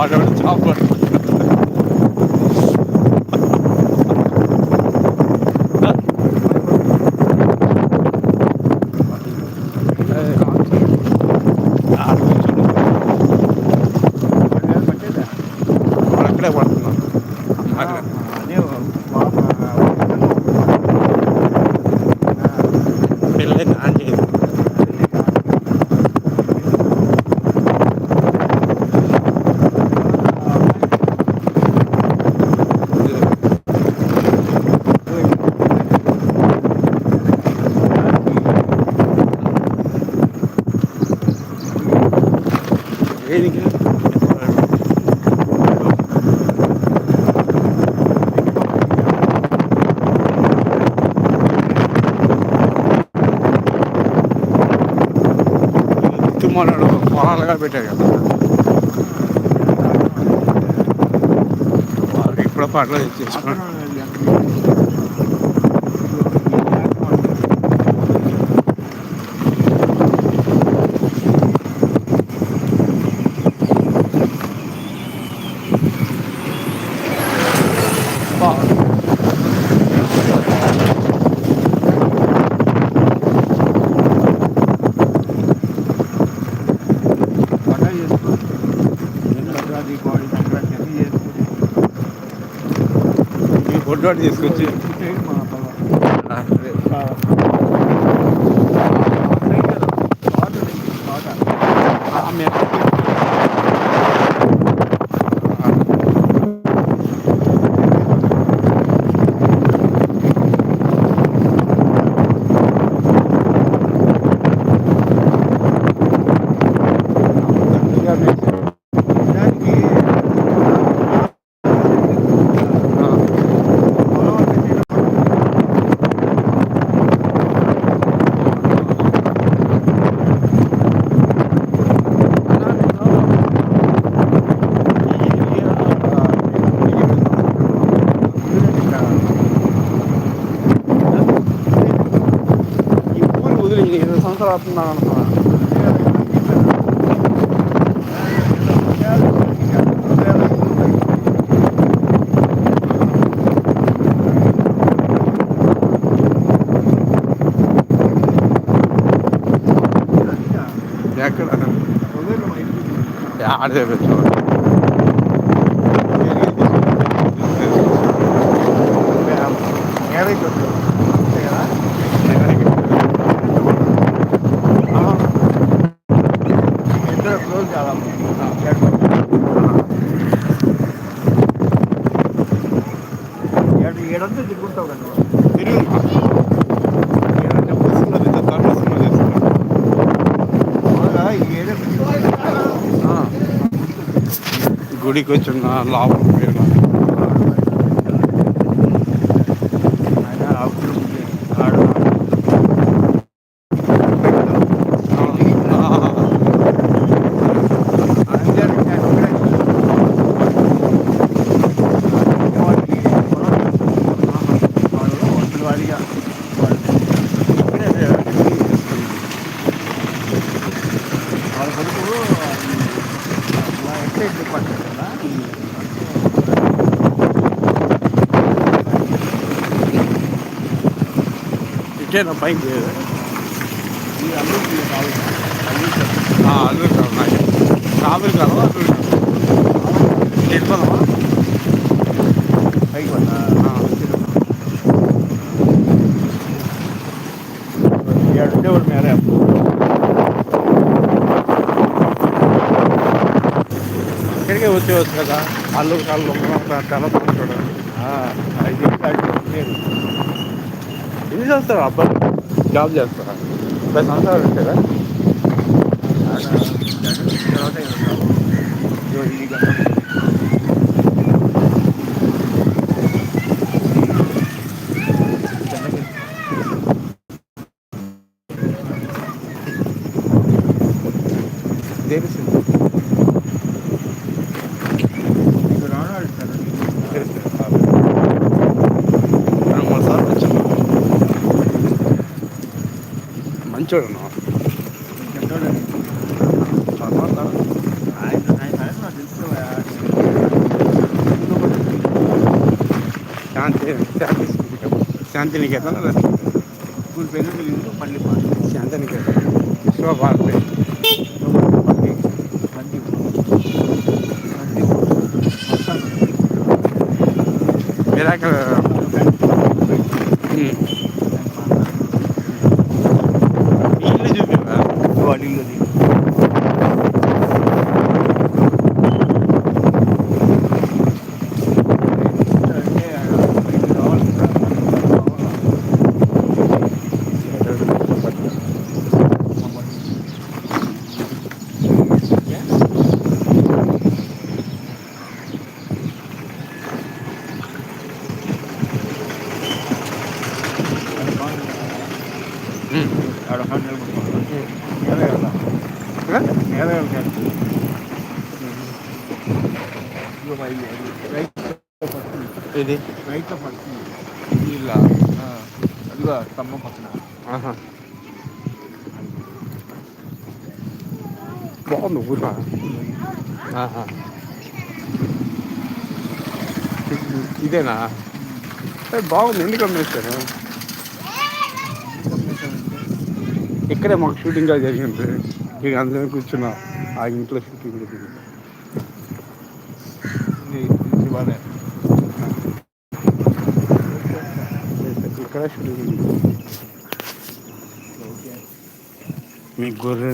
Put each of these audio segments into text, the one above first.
on over the top. But పొలాలుగా పెట్టారు కదా. ఇప్పుడు పాటలు తెచ్చేసుకున్నారు ఈ బొడ్డు తీసుకొచ్చి ఆమె ఈ ఊరు వదిలి ఇరవై సంవత్సరాలు అవుతున్నాను అనుకున్నా ఎక్కడ ఆడే పెట్టు గుడికి వచ్చిన లాభం ఇచ్చేనా పైకి అల్లు కాదు నాకు కాబులు కాదు అల్లు వెళ్ళిపోదామా పైకి దేవుడు మేరే ఇక్కడికే వచ్చేవచ్చు కదా. అల్లు కాళ్ళు తెల్లపడుతాడు ఐదు లేదు ఎన్ని చేస్తారు అబ్బాయి జాబ్ చేస్తారా? ముప్పై సంవత్సరాలు ఉంటారా తెలిసింది അടിച്ചു വിടണോ ശാന്തി ശാന്തിനികേതൻ പള്ളി ശാന്തിനികേതൻ വിശ്വഭാരതി പള്ളി പള്ളി മിരാക്കൾ పడుతుంది. ఇది రైతు పడుతుంది. ఇల్లా? అదిగో స్తంభం పక్కన. బాగుంది ఊరా. ఇదేనా? బాగుంది. ఎందుకు అమ్మేస్తారు ఇక్కడే మాకు షూటింగ్ జరిగింది. ఇక అందులో కూర్చున్నా. ఆ ఇంట్లో షూటింగ్ జరిగింది ఇక్కడ షూటింగ్ జరిగింది ఓకే మీ గొర్రె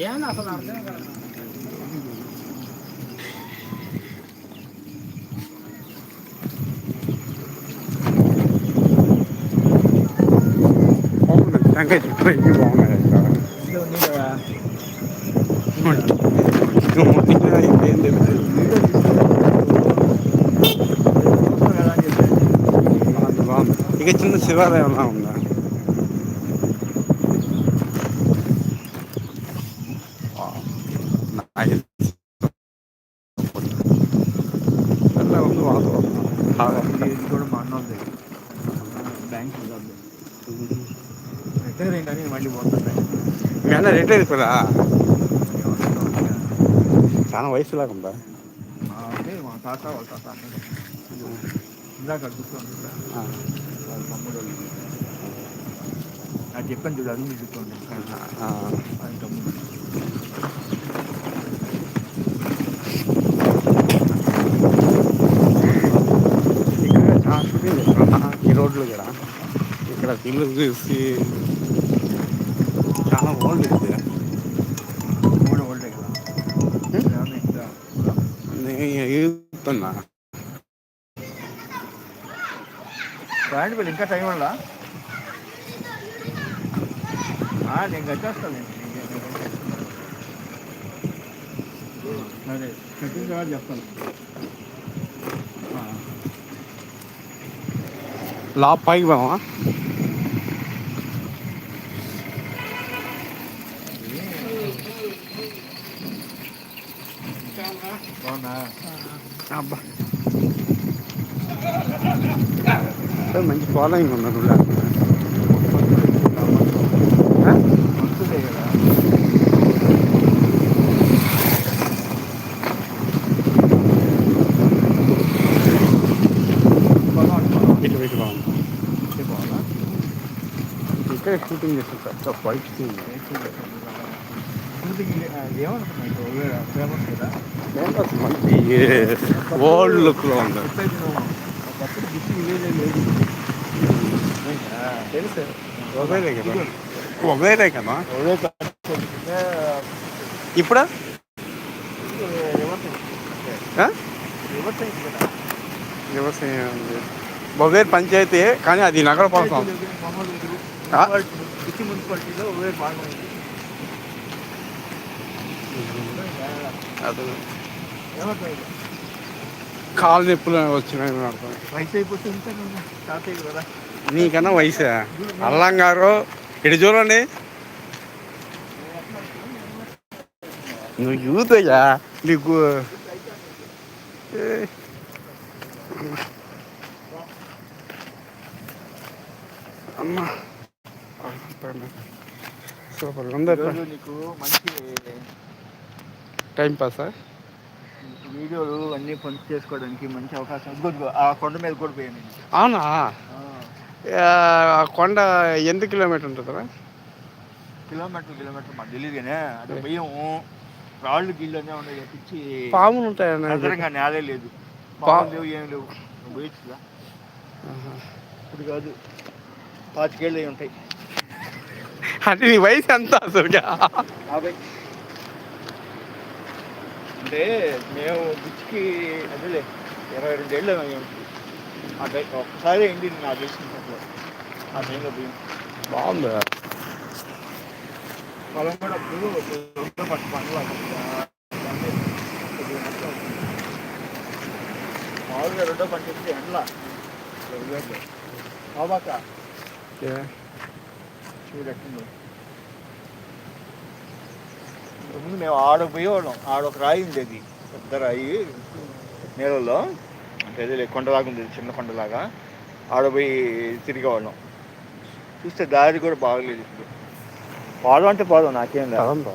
ఏమన్నా అసలు అర్థం కాదు బాగుంది టెంకాయ చుట్టూ ఇవి బాగున్నాయి ఇక్కడ ఇక చిన్న శివాలయంలా ఉందా? రిటైర్ అయిపోరా చాలా వయసులాగా ఉందా? తాత వాళ్ళ తాత. ఇందాక ఆ. వాళ్ళ తమ్ముడు. నాకు చెప్పాను చూడు కూర్చోండి ఆ. ఆయన తమ్ముడు. ఇక్కడ ఈ రోడ్లు కూడా. ఇక్కడ ఇల్లు చూసి చాలా బాగుంది ఎగుతున్నా రాయండి వీళ్ళు ఇంకా టైం వల్ల నేను కట్టేస్తాను. సరే కట్టిన తర్వాత చెప్తాను. లా పైకి పోవా బాగున్నా అబ్బా ఏ, మంచి ఫాలోయింగ్ బాగుంది అంటే బాగా ఇక్కడే షూటింగ్ చేస్తారు వైట్ సీన్ ఫేమస్ మంచి ఓల్డ్ లుక్లో ఉంది. తెలుసు. ఒబేరే కదా కదా ఇప్పుడు? వ్యవసాయం. బొబేర్ పంచాయతీ కానీ అది. ఆ? సిటీ మున్సిపాలిటీలో కాలు నొప్పులు వచ్చినాయి నాకు. వయసు అయిపోతే ఇంకా నువ్వు. తాతయ్య కదా. నీకన్నా వయసే? అల్లం గారు ఇటు చూడండి. నువ్వు యూత్ అయ్యా? నీకు. అమ్మా. సూపర్ అందరు నీకు మంచి టైం పాసా? వీడియోలు అన్నీ పంచి చేసుకోవడానికి మంచి అవకాశం. ఆ కొండ మీద కూడా పోయాను. అవునా? కొండ ఎంత కిలోమీటర్ ఉంటుందా కిలోమీటర్ కిలోమీటర్ మాకు తెలియదు కానీ అటు పోయాము రాళ్ళు గిళ్ళు అన్నీ ఉన్నాయి. తప్పించి పాములు ఉంటాయన్న అదనంగా నేలే లేదు. పాములు లేవు ఏం లేవు. నువ్వు పోయొచ్చుగా ఇప్పుడు కాదు. పాతికేళ్ళు అయి ఉంటాయి. అంటే నీ వయసు ఎంత అసలుగా? యాభై. అంటే మేము బుచ్చికి అదేలే ఇరవై రెండేళ్ళు అయ్యి ఉంటుంది ఆ టైం ఒక్కసారి ఏంటి నాకు తెలిసినప్పుడు ఆ టైంలో పోయాం బాగుంది పొలం కూడా అప్పుడు పట్టు పంటలు మామూలుగా రెండో పంట ఇస్తే ఎండ్ల బాబాక ఏ, ముందు మేము ఆడకు పోయేవాళ్ళం ఆడొక ఒక రాయి ఉండేది పెద్ద రాయి నీళ్ళలో అంటే అదే కొండలాగా ఉండేది చిన్న కొండలాగా ఆడ పోయి తిరిగేవాళ్ళం చూస్తే దారి కూడా బాగలేదు ఇప్పుడు పోదాం అంటే పోదాం నాకేం లేదు పదంరా.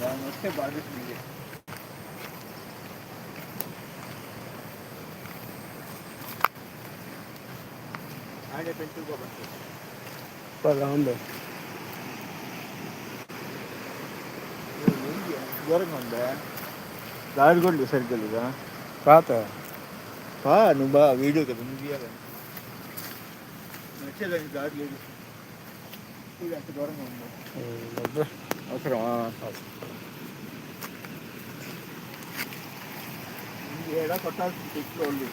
దాన్ని వస్తే బాగుంటుంది ఆయనే పెంచుకోబట్టి బాగుంది దూరంగా ఉందా దారి కూడా సరిగ్గా లేదా? రాత బా నువ్వు బా వీడియో కదా నువ్వు తీయాలి నచ్చేదానికి దారి లేదు. ఇది అంత దూరంగా ఉందా. అవసరమా? ఏడా కొట్టాల్సింది తెచ్చిన వాళ్ళు?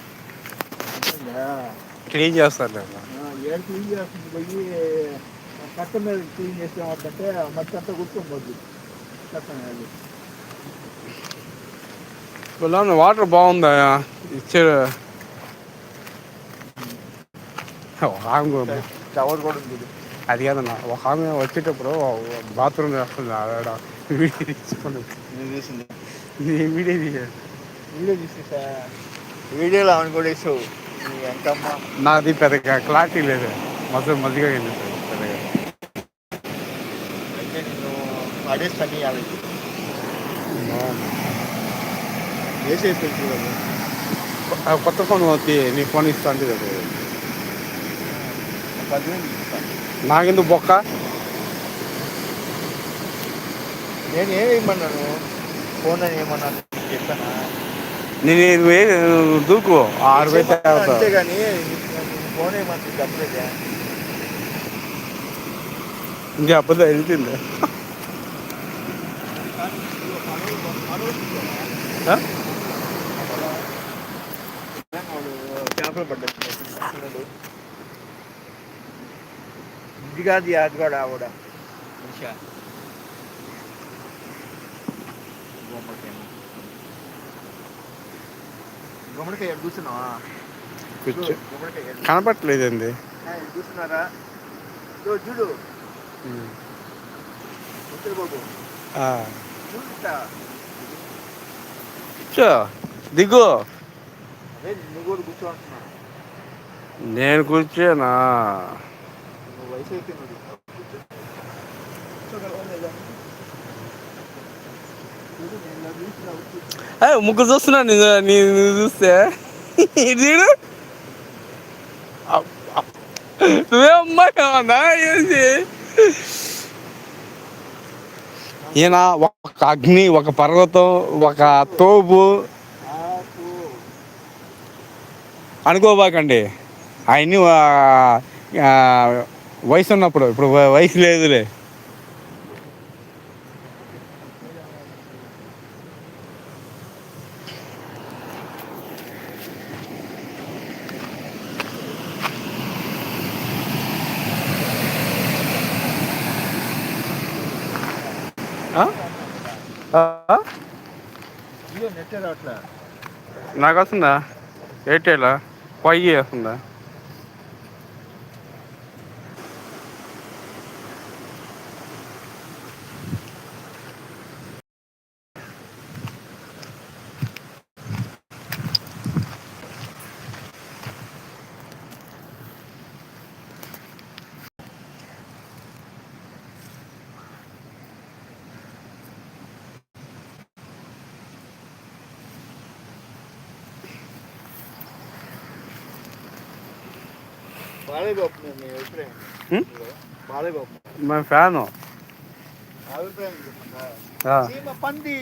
క్లీన్ చేస్తారు ఏడు క్లీన్ చేస్తుంది పోయి కట్ట మీద క్లీన్ ఏమవుతుందంటే మట్టి అంతా కూర్చొని పోద్ది. కట్ట మీద ఇలా వాటర్ బాగుందా కూడా- టవర్ కూడా ఉంది. అది కాదన్న ఒక ఆమె వచ్చేటప్పుడు బాత్రూమ్ వేస్తుంది ఆడ. వీడియో వీడియో తీసాడు వీడియో చూసేసా వీడియోలో ఆమెను కూడా వేసావు. నాది పెద్దగా క్లారిటీ లేదు. మొత్తం మధ్యగా కనిపిస్తుంది పెద్దగా. అయితే నేను ఆ కొత్త ఫోన్ వచ్చి నీ ఫోన్ ఇస్తా అంటే నాకెందుకు బొక్క? నేను ఏమేమన్నాను ఫోన్ అని ఏమన్నాను? చెప్పానా? నేను దూకు. ఆరు వేలు. అంతేగాని ఫోన్ ఏమన్నా చెప్పలేదా? ఇంకా అబద్ధం వెళ్తుంది ఆ? చేపలు పడ్డాడు ఇది కాదు అది కూడా ఆవిడ గుమ్మడికాయ కూర్చున్నావా? కనపట్లేదండి ఇదో చూడు బాబు దిగు అదే నువ్వు కూడా కూర్చో అంటున్నా నేను కూర్చోనా? ముగ్గురు చూస్తున్నా నేను చూస్తే. ఇది చూడు. అబ్బ. నువ్వే అమ్మాయి ఏంటి ఈయన ఒక అగ్ని ఒక పర్వతం ఒక తోపు అనుకోబాకండి. ఆ, వయసు ఉన్నప్పుడు ఇప్పుడు వయసు లేదులే. నాకు వస్తుందా? ఎయిర్టెలా? ఫైవ్ జీ వస్తుందా బాలయ్యబాబు మీ అభిప్రాయం హ్మ్? బాలయ్యబాబు మన ఫ్యాను. పంది.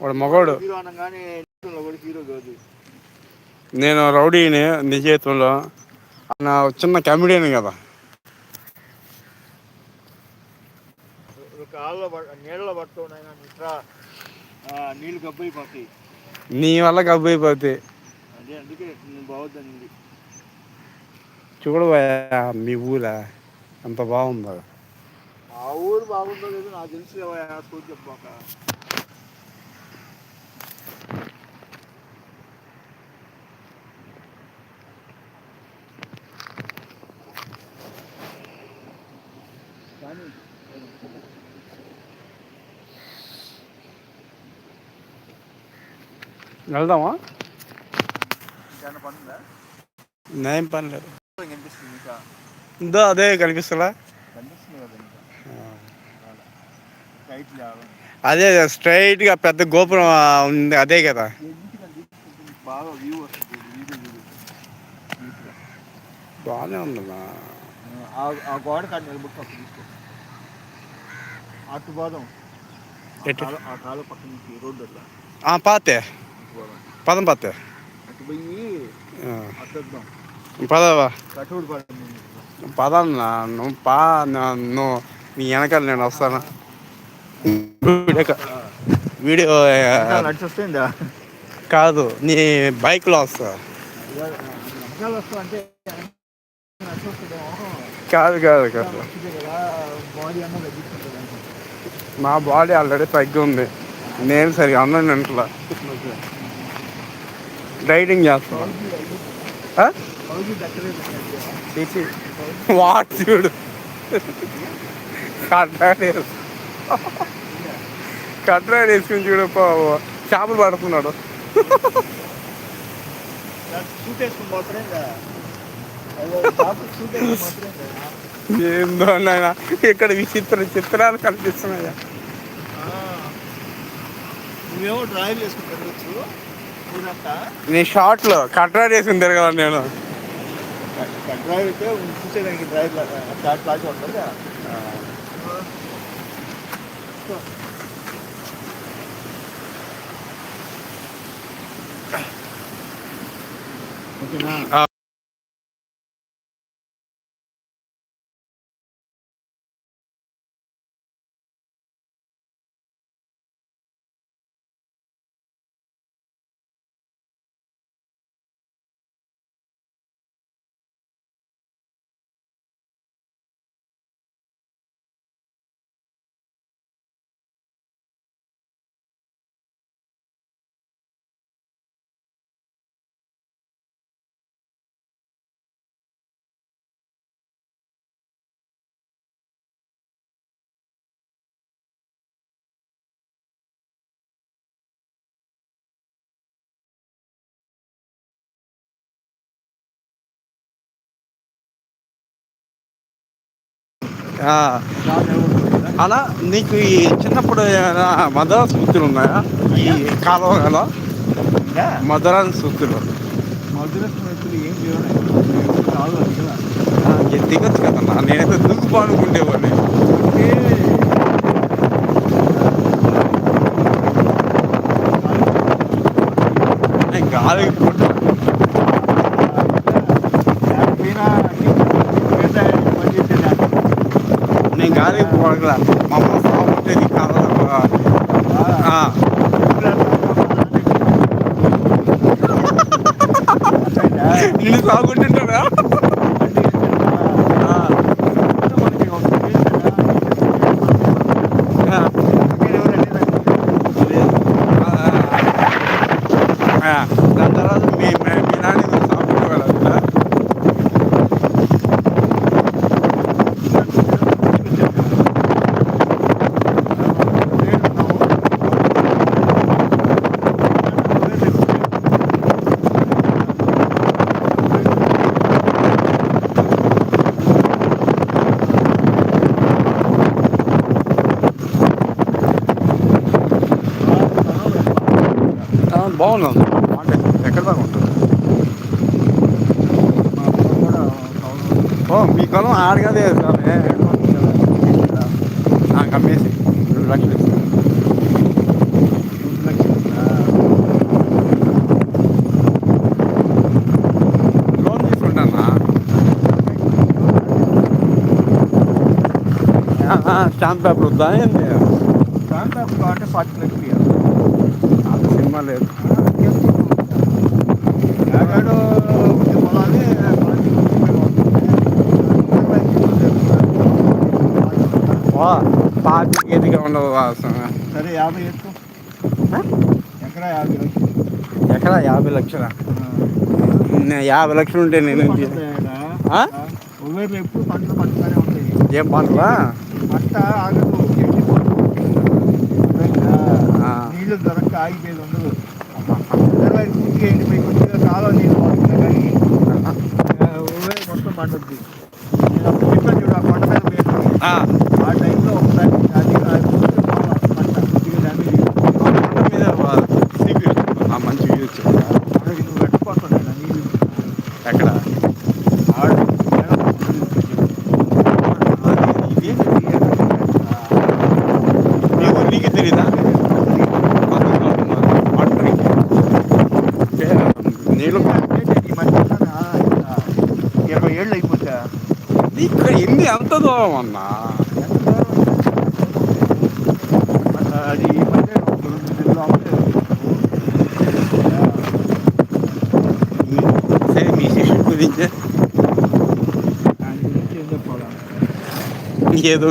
వాడు మగవాడు నేను రౌడీని నీ ఆయన చిన్న కమెడియన్ కదా. కాళ్ళలో పడ నీళ్ళలో పడుతూ చూడు మీ ఊరా ఎంత బాగుందో? ఆ ఊరు బాగుందో లేదో నాకు తెలుసు చూసి చెప్పాక వెళ్దామా? ఇంకేమైనా పని ఉందా నేం పని లేదు. ఇందో అదే కనిపిస్తుందా కనిపిస్తుంది కదా ఇంకా లైట్ లేవాలి అదే స్ట్రైట్గా పెద్ద గోపురం ఆ, ఉంది అదే కదా బాగా వ్యూ వస్తుంది వీడియో వ్యూ బాగానే ఉందమ్మా ఆ గోడ కాడ నిలబడి పక్కన తీసుకో అటు పోదాం ఆ ఎటు? కాలు- ఆ కాలు పక్కన నుంచి రోడ్డు అట్లా ఆ, పాతే అటు పోదాం పదం పాతే అటు పోయి ఆ, అటు వద్దాం పదవా కట్టుబడి పడదాం పదన్నా నువ్వు పా నువ్వు నీ వెనకాల నేను వస్తాను. వీడియో కాదు నీ బైక్లో వస్తా. కాదు కాదు కాదు. నా బాడీ ఆల్రెడీ తగ్గి ఉంది. నేను సరిగా అన్నాను ఇంట్లో రైడింగ్ చేస్తాను వాట్ చూడు. కట్రాడు కట్రాడు వేసుకుని చూడు చేపలు పడుతున్నాడు. ఏందో నాయన ఇక్కడ విచిత్ర చిత్రాలు కనిపిస్తున్నాయా? నువ్వేమో డ్రైవ్ చేసుకుని తిరగచ్చు. ఊరంతా నీ షార్ట్లో కట్రాడు వేసుకుని తిరగాల నేను. డ్రైవ్ అయితే చూసేదానికి డ్రైవ్ షార్ట్ లాగా ఉంటుంది ఓకేనా అలా నీకు ఈ చిన్నప్పుడు మదర సూత్రులు ఉన్నాయా? ఈ కాలువలో మదర సూత్రులు మధుర స్నేహితులు ఏం అసలు దిగచ్చు కదన్నా నేనైతే దుక్కు అనుకుంటేవాడిని నేను నేను గాలికి పోగల మా అమ్మ సాగుంటేది కాలువలో ఆ, నిన్ను సాగుంటుంటారా ఆ, ఆ, ఆ, దాని తర్వాత మీ మీ మీ నాన్న సాగుంటే బాగుంది. అంటే ఎక్కడ దాకా ఉంటుంది? ఓ మీ పొలం ఆడగదే స్వామి నాకు అమ్మేసి రెండు లక్షలు స్టాంప్ పేపర్ వద్దా ఏంది? కాంట్రాక్ట్ అంటే ఫార్టీ అంత సినిమా లేదు. పొలాన్ని ఎదిగా ఉండవు. సరే యాభై ఎక్కువ. ఎకరా యాభై లక్షలు. ఎక్కడ యాభై లక్షల? యాభై లక్షలు ఉంటే నేను ఎప్పుడు పంటలు ఉంటాయి. ఏం పంటలా? పంట ఆగదు ఆగిపోయేది ఉండదు. ఇరవై పూర్తిగా ఎండిపోయి కాలువ నీళ్ళు పోతుంది కానీ ఉవేర్ మొత్తం పండుద్ది. నేను అప్పుడు చెప్పాను చూడు ఆ కొండ మీద ఆ టైంలో ఒకసారి అది అది పోతే పోవాలి. పంట కొద్దిగా డ్యామేజ్ ఆ పంట మీద వా- సీపీ ఆ మంచి వ్యూ వచ్చింది అక్కడికి నువ్వు కట్టుకోవట్లేదు ఇలా నీళ్ళు ఎక్కడ ఆడు ఇది నీకు నీకు తెలీదా నీళ్ళు ఈ మధ్య ఇరవై ఏళ్ళు అయిపోతా ఇక్కడ ఎన్ని ఎంత దూరం అన్నా అది. సరే మీ శిష్యుడి గురించి ఏదో